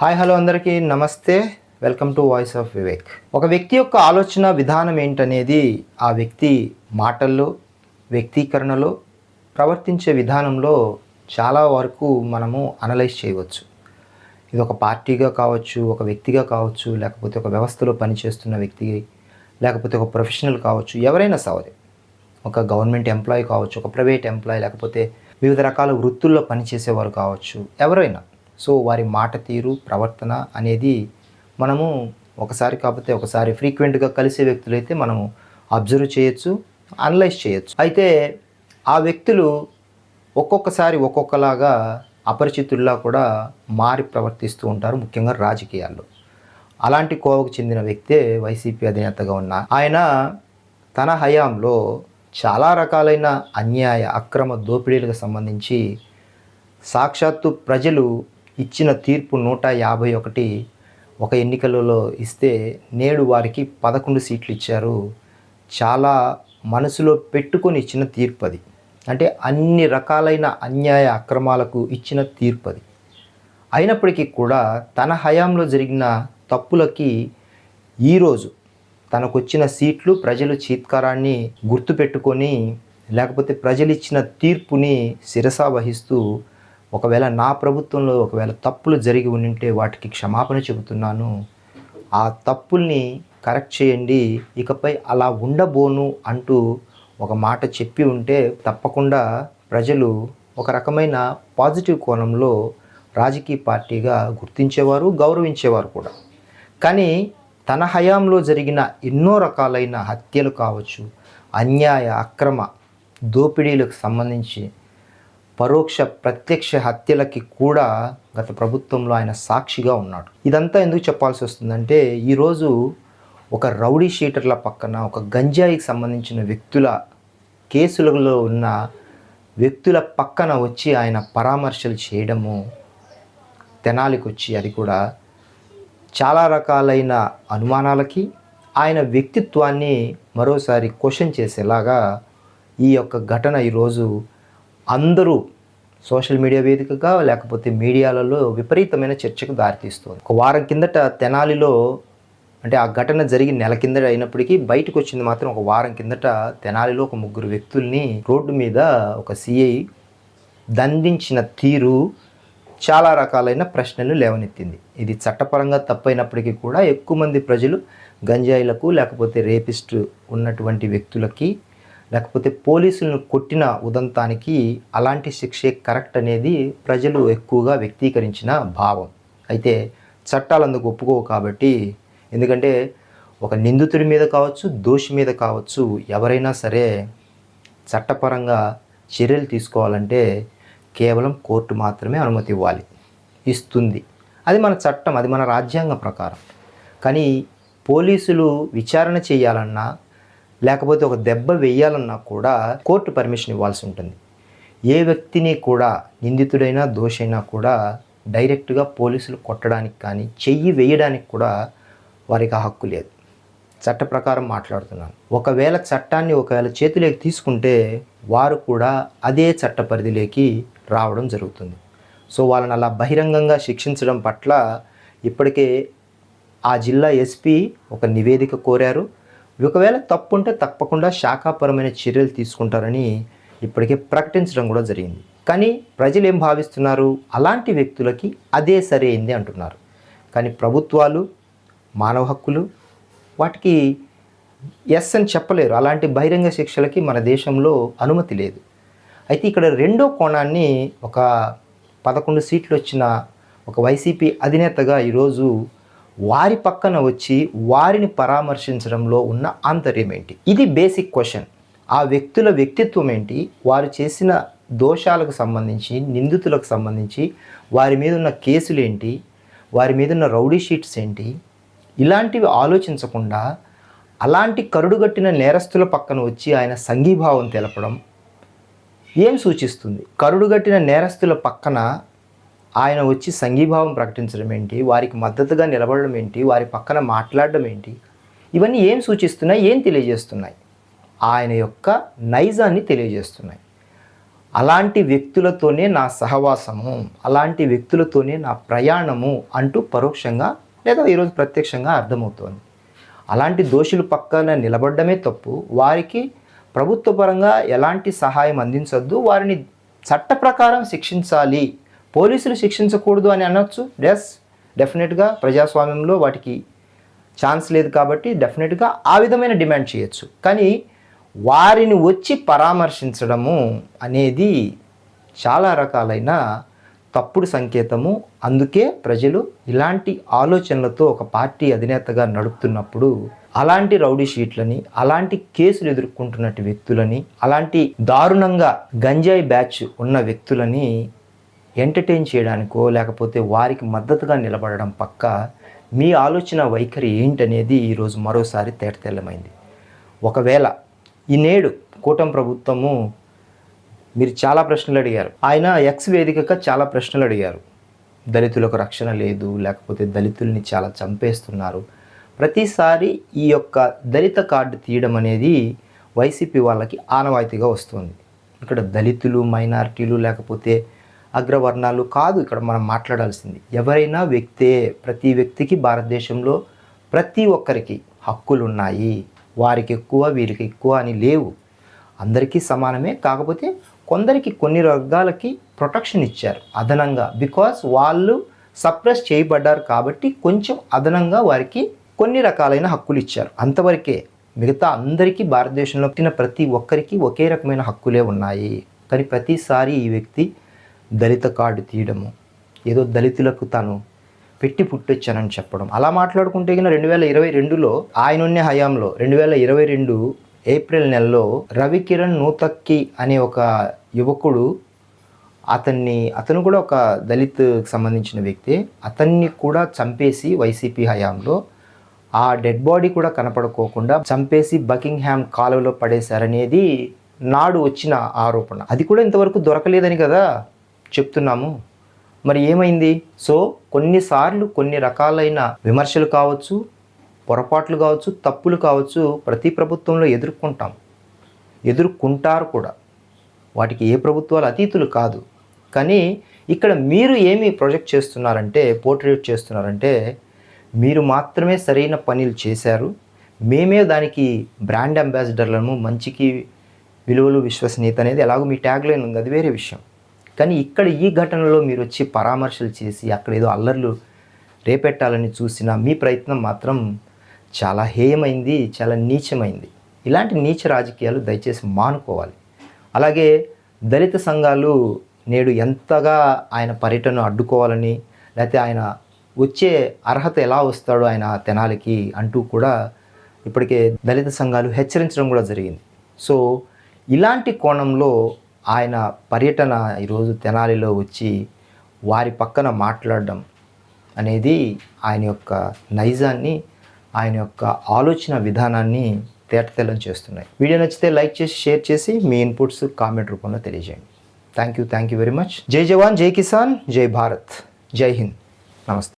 Hi hello అందరికీ. నమస్తే. Welcome to voice of Vivek. ఒక వ్యక్తి యొక్క ఆలోచన విధానం ఏంటనేది ఆ వ్యక్తి మాటల్లో వ్యక్తీకరణలో ప్రవర్తించే విధానంలో చాలా వరకు మనము అనలైజ్ చేయవచ్చు. ఇది ఒక పార్టీగా కావచ్చు ఒక వ్యక్తిగా కావచ్చు లేకపోతే ఒక వ్యవస్థలో పనిచేస్తున్న వ్యక్తి లేకపోతే ఒక ప్రొఫెషనల్ కావచ్చు ఎవరైనా సరే. ఒక గవర్నమెంట్ ఎంప్లాయీ కావచ్చు ఒక ప్రైవేట్ ఎంప్లాయీ లేకపోతే వివిధ రకాల వృత్తుల్లో పనిచేసేవారు కావచ్చు ఎవరైనా. సో వారి మాట తీరు ప్రవర్తన అనేది మనము ఒకసారి కాకపోతే ఒకసారి ఫ్రీక్వెంట్గా కలిసే వ్యక్తులైతే మనము అబ్జర్వ్ చేయొచ్చు అనలైజ్ చేయొచ్చు. అయితే ఆ వ్యక్తులు ఒక్కొక్కసారి ఒక్కొక్కలాగా అపరిచితుల్లా కూడా మారి ప్రవర్తిస్తూ ఉంటారు ముఖ్యంగా రాజకీయాల్లో. అలాంటి కోవకు చెందిన వ్యక్తే వైసీపీ అధినేతగా ఉన్న ఆయన తన హయాంలో చాలా రకాలైన అన్యాయ అక్రమ దోపిడీలకు సంబంధించి సాక్షాత్తు ప్రజలు ఇచ్చిన తీర్పు నూట యాభై ఒకటి ఒక ఎన్నికలలో ఇస్తే నేడు వారికి పదకొండు సీట్లు ఇచ్చారు. చాలా మనసులో పెట్టుకొని ఇచ్చిన తీర్పు అది అంటే అన్ని రకాలైన అన్యాయ అక్రమాలకు ఇచ్చిన తీర్పు అది అయినప్పటికీ కూడా తన హయాంలో జరిగిన తప్పులకి ఈరోజు తనకొచ్చిన సీట్లు ప్రజలు చీత్కారాన్ని గుర్తుపెట్టుకొని లేకపోతే ప్రజలు ఇచ్చిన తీర్పుని శిరసా వహిస్తూ ఒకవేళ నా ప్రభుత్వంలో ఒకవేళ తప్పులు జరిగి ఉంటే వాటికి క్షమాపణ చెబుతున్నాను. ఆ తప్పుల్ని కరెక్ట్ చేయండి. ఇకపై అలా ఉండబోను అంటూ ఒక మాట చెప్పి ఉంటే తప్పకుండా ప్రజలు ఒక రకమైన పాజిటివ్ కోణంలో రాజకీయ పార్టీగా గుర్తించేవారు గౌరవించేవారు కూడా. కానీ తన హయాంలో జరిగిన ఎన్నో రకాలైన హత్యలు కావచ్చు అన్యాయ అక్రమ దోపిడీలకు సంబంధించి పరోక్ష ప్రత్యక్ష హత్యలకి కూడా గత ప్రభుత్వంలో ఆయన సాక్షిగా ఉన్నాడు. ఇదంతా ఎందుకు చెప్పాల్సి వస్తుందంటే ఈరోజు ఒక రౌడీ షీటర్ల పక్కన ఒక గంజాయికి సంబంధించిన వ్యక్తుల కేసులలో ఉన్న వ్యక్తుల పక్కన వచ్చి ఆయన పరామర్శలు చేయడము తెనాలికి వచ్చి అది కూడా చాలా రకాలైన అనుమానాలకి ఆయన వ్యక్తిత్వాన్ని మరోసారి క్వశ్చన్ చేసేలాగా ఈ యొక్క ఘటన ఈరోజు అందరూ సోషల్ మీడియా వేదికగా లేకపోతే మీడియాలలో విపరీతమైన చర్చకు దారితీస్తుంది. ఒక వారం కిందట తెనాలిలో అంటే ఆ ఘటన జరిగి నెల కిందట అయినప్పటికీ బయటకు వచ్చింది మాత్రం ఒక వారం కిందట తెనాలిలో ఒక ముగ్గురు వ్యక్తుల్ని రోడ్డు మీద ఒక సిఐ దండించిన తీరు చాలా రకాలైన ప్రశ్నలు లేవనెత్తింది. ఇది చట్టపరంగా తప్పైనప్పటికీ కూడా ఎక్కువ మంది ప్రజలు గంజాయిలకు లేకపోతే రేపిస్ట్ ఉన్నటువంటి వ్యక్తులకి లేకపోతే పోలీసులను కొట్టిన ఉదంతానికి అలాంటి శిక్షే కరెక్ట్ అనేది ప్రజలు ఎక్కువగా వ్యక్తీకరించిన భావం. అయితే చట్టాలు అందుకు ఒప్పుకోవు కాబట్టి ఎందుకంటే ఒక నిందితుడి మీద కావచ్చు దోషి మీద కావచ్చు ఎవరైనా సరే చట్టపరంగా చర్యలు తీసుకోవాలంటే కేవలం కోర్టు మాత్రమే అనుమతి ఇవ్వాలి ఇస్తుంది. అది మన చట్టం అది మన రాజ్యాంగం ప్రకారం. కానీ పోలీసులు విచారణ చేయాలన్నా లేకపోతే ఒక దెబ్బ వేయాలన్నా కూడా కోర్టు పర్మిషన్ ఇవ్వాల్సి ఉంటుంది. ఏ వ్యక్తిని కూడా నిందితుడైనా దోషైనా కూడా డైరెక్ట్గా పోలీసులు కొట్టడానికి కానీ చెయ్యి వేయడానికి కూడా వారికి ఆ హక్కు లేదు. చట్ట ప్రకారం మాట్లాడుతున్నాను. ఒకవేళ చట్టాన్ని ఒకవేళ చేతిలోకి తీసుకుంటే వారు కూడా అదే చట్ట పరిధిలోకి రావడం జరుగుతుంది. సో వాళ్ళని అలా బహిరంగంగా శిక్షించడం పట్ల ఇప్పటికే ఆ జిల్లా ఎస్పీ ఒక నివేదిక కోరారు. ఒకవేళ తప్పు ఉంటే తప్పకుండా శాఖాపరమైన చర్యలు తీసుకుంటారని ఇప్పటికే ప్రకటించడం కూడా జరిగింది. కానీ ప్రజలు ఏం భావిస్తున్నారు? అలాంటి వ్యక్తులకి అదే సరైంది అంటున్నారు. కానీ ప్రభుత్వాలు మానవ హక్కులు వాటికి ఎస్ అని చెప్పలేరు. అలాంటి బహిరంగ శిక్షలకి మన దేశంలో అనుమతి లేదు. అయితే ఇక్కడ రెండో కోణాన్ని ఒక పదకొండు సీట్లు వచ్చిన ఒక వైసీపీ అధినేతగా ఈరోజు వారి పక్కన వచ్చి వారిని పరామర్శించడంలో ఉన్న ఆంతర్యం ఏంటి? ఇది బేసిక్ క్వశ్చన్ ఆ వ్యక్తుల వ్యక్తిత్వం ఏంటి? వారు చేసిన దోషాలకు సంబంధించి నిందితులకు సంబంధించి వారి మీద ఉన్న కేసులు ఏంటి? వారి మీద ఉన్న రౌడీ షీట్స్ ఏంటి? ఇలాంటివి ఆలోచించకుండా అలాంటి కరుడుగట్టిన నేరస్తుల పక్కన వచ్చి ఆయన సంఘీభావం తెలపడం ఏం సూచిస్తుంది? కరుడుగట్టిన నేరస్తుల పక్కన ఆయన వచ్చి సంఘీభావం ప్రకటించడం ఏంటి? వారికి మద్దతుగా నిలబడడం ఏంటి? వారి పక్కన మాట్లాడడం ఏంటి? ఇవన్నీ ఏం సూచిస్తున్నాయి? ఏం తెలియజేస్తున్నాయి? ఆయన యొక్క నైజాన్ని తెలియజేస్తున్నాయి. అలాంటి వ్యక్తులతోనే నా సహవాసము అలాంటి వ్యక్తులతోనే నా ప్రయాణము అంటూ పరోక్షంగా లేదా ఈరోజు ప్రత్యక్షంగా అర్థమవుతోంది. అలాంటి దోషులు పక్కన నిలబడమే తప్పు. వారికి ప్రభుత్వపరంగా ఎలాంటి సహాయం అందించొద్దు. వారిని చట్ట ప్రకారం శిక్షించాలి. పోలీసులు శిక్షించకూడదు అని అనొచ్చు. డెస్ డెఫినెట్గా ప్రజాస్వామ్యంలో వాటికి ఛాన్స్ లేదు కాబట్టి డెఫినెట్గా ఆ విధమైన డిమాండ్ చేయొచ్చు. కానీ వారిని వచ్చి పరామర్శించడము అనేది చాలా రకాలైన తప్పుడు సంకేతము. అందుకే ప్రజలు ఇలాంటి ఆలోచనలతో ఒక పార్టీ అధినేతగా నడుపుతున్నప్పుడు అలాంటి రౌడీ షీట్లని అలాంటి కేసులు ఎదుర్కొంటున్నట్టు వ్యక్తులని అలాంటి దారుణంగా గంజాయి బ్యాచ్ ఉన్న వ్యక్తులని ఎంటర్టైన్ చేయడానికో లేకపోతే వారికి మద్దతుగా నిలబడడం పక్క మీ ఆలోచన వైఖరి ఏంటనేది ఈరోజు మరోసారి తేటతెల్లమైంది. ఒకవేళ ఈ నేడు కూటమి ప్రభుత్వము మీరు చాలా ప్రశ్నలు అడిగారు. ఆయన ఎక్స్ వేదికగా చాలా ప్రశ్నలు అడిగారు. దళితులకు రక్షణ లేదు లేకపోతే దళితుల్ని చాలా చంపేస్తున్నారు. ప్రతిసారి ఈ యొక్క దళిత కార్డు తీయడం అనేది వైసీపీ వాళ్ళకి ఆనవాయితీగా వస్తుంది. ఇక్కడ దళితులు మైనారిటీలు లేకపోతే అగ్రవర్ణాలు కాదు ఇక్కడ మనం మాట్లాడాల్సింది. ఎవరైనా వ్యక్తే ప్రతి వ్యక్తికి భారతదేశంలో ప్రతి ఒక్కరికి హక్కులు ఉన్నాయి వారికి ఎక్కువ వీరికి ఎక్కువ అని లేవు. అందరికీ సమానమే. కాకపోతే కొందరికి కొన్ని వర్గాలకి ప్రొటెక్షన్ ఇచ్చారు అదనంగా. బికాస్ వాళ్ళు సప్రెస్ చేయబడ్డారు కాబట్టి కొంచెం అదనంగా వారికి కొన్ని రకాలైన హక్కులు ఇచ్చారు. అంతవరకే మిగతా అందరికీ భారతదేశంలో పుట్టిన ప్రతి ఒక్కరికి ఒకే రకమైన హక్కులే ఉన్నాయి. కానీ ప్రతిసారి ఈ వ్యక్తి దళిత కార్డు తీయడము ఏదో దళితులకు తాను పెట్టి పుట్టొచ్చానని చెప్పడం. అలా మాట్లాడుకుంటే కింద రెండు వేల ఇరవై రెండులో ఆయన ఉన్న హయాంలో రెండు వేల ఇరవై రెండు ఏప్రిల్ నెలలో రవికిరణ్ నూతక్కి అనే ఒక యువకుడు అతన్ని అతను కూడా ఒక దళిత్ సంబంధించిన వ్యక్తి అతన్ని కూడా చంపేసి వైసీపీ హయాంలో ఆ డెడ్ బాడీ కూడా కనపడుకోకుండా చంపేసి బకింగ్హామ్ కాలువలో పడేశారనేది నాడు వచ్చిన ఆరోపణ. అది కూడా ఇంతవరకు దొరకలేదని కదా? చెప్తున్నాము. మరి ఏమైంది? సో కొన్నిసార్లు కొన్ని రకాలైన విమర్శలు కావచ్చు పొరపాట్లు కావచ్చు తప్పులు కావచ్చు ప్రతి ప్రభుత్వంలో ఎదుర్కొంటాం. ఎదుర్కొంటారు కూడా. వాటికి ఏ ప్రభుత్వాలు అతీతులు కాదు. కానీ ఇక్కడ మీరు ఏమి ప్రొజెక్ట్ చేస్తున్నారంటే పోర్ట్రేట్ చేస్తున్నారంటే మీరు మాత్రమే సరైన పనులు చేశారు. మేమే దానికి బ్రాండ్ అంబాసిడర్లను మంచికి విలువలు విశ్వసనీయత అనేది ఎలాగో మీ ట్యాగ్ లైన్ ఉంది. అది వేరే విషయం. కానీ ఇక్కడ ఈ ఘటనలో మీరు వచ్చి పరామర్శలు చేసి అక్కడ ఏదో అల్లర్లు రేపెట్టాలని చూసిన మీ ప్రయత్నం మాత్రం చాలా హేయమైంది చాలా నీచమైంది. ఇలాంటి నీచ రాజకీయాలు దయచేసి మానుకోవాలి. అలాగే దళిత సంఘాలు నేడు ఎంతగా ఆయన పర్యటన అడ్డుకోవాలని లేకపోతే ఆయన వచ్చే అర్హత ఎలా వస్తాడో ఆయన తెనాలికి అంటూ కూడా ఇప్పటికే దళిత సంఘాలు హెచ్చరించడం కూడా జరిగింది. సో ఇలాంటి కోణంలో ఆయన పర్యటన ఈరోజు తెనాలిలో వచ్చి వారి పక్కన మాట్లాడడం అనేది ఆయన యొక్క నైజాన్ని ఆయన యొక్క ఆలోచన విధానాన్ని తేటతెల్లం చేస్తున్నాయి. వీడియో నచ్చితే లైక్ చేసి షేర్ చేసి మీ ఇన్పుట్స్ కామెంట్ రూపంలో తెలియజేయండి. Thank you thank you very much. జై జవాన్ జై కిసాన్ జై భారత్. జై హింద్. నమస్తే.